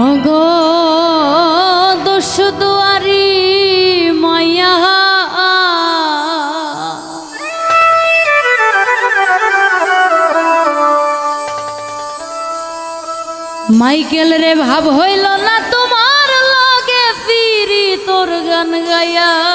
অগ দস্যু মাইয়া মাইকেল রে ভাব হইল না তোমার লাগে ফিরি তোর গান গায়া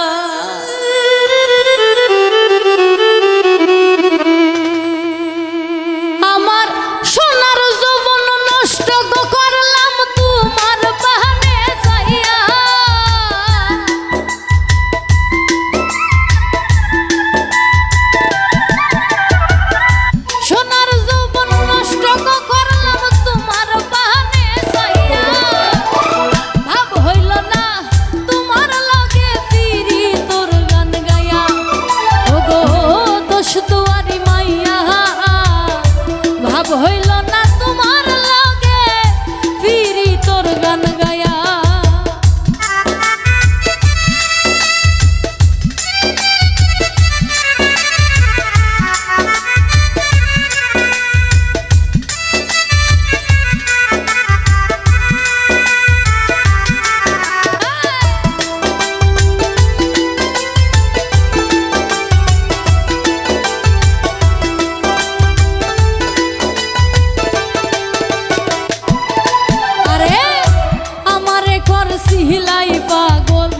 করছি হিলাই পাগল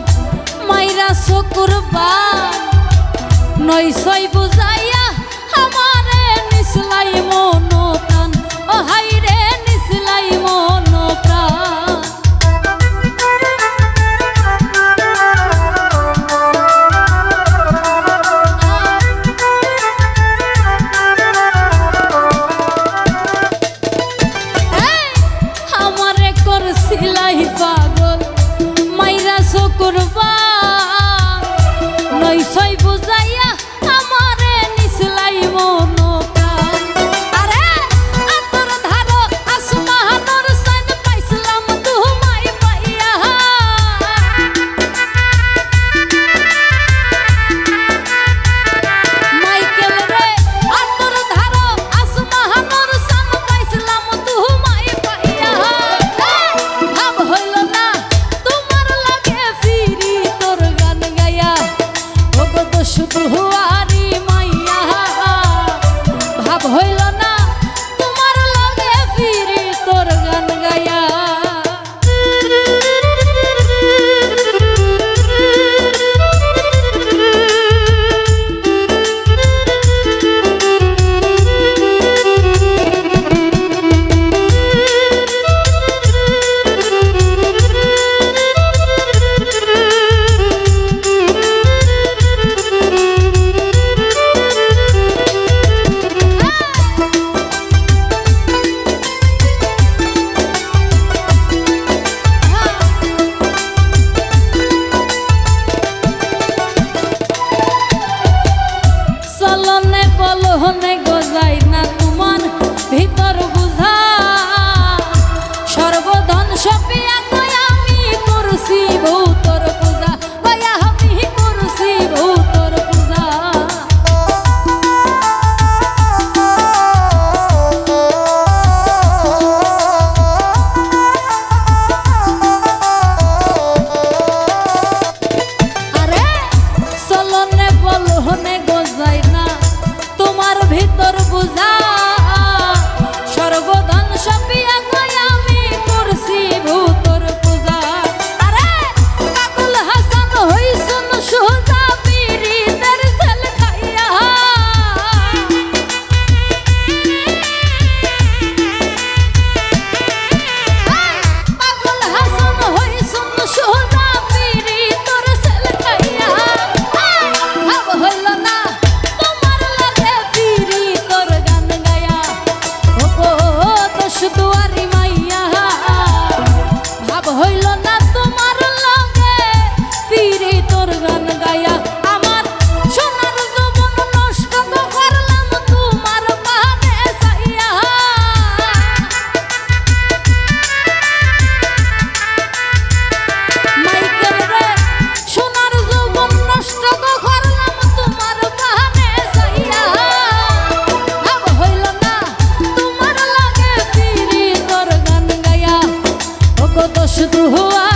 মাইরা শকুর পা নয় সই বুঝাইয়া শুধু সপিয়া কই আমি করছি আরে চলনে বলহনে গজাই না তোমার ভিতর বুঝা। Chuto rua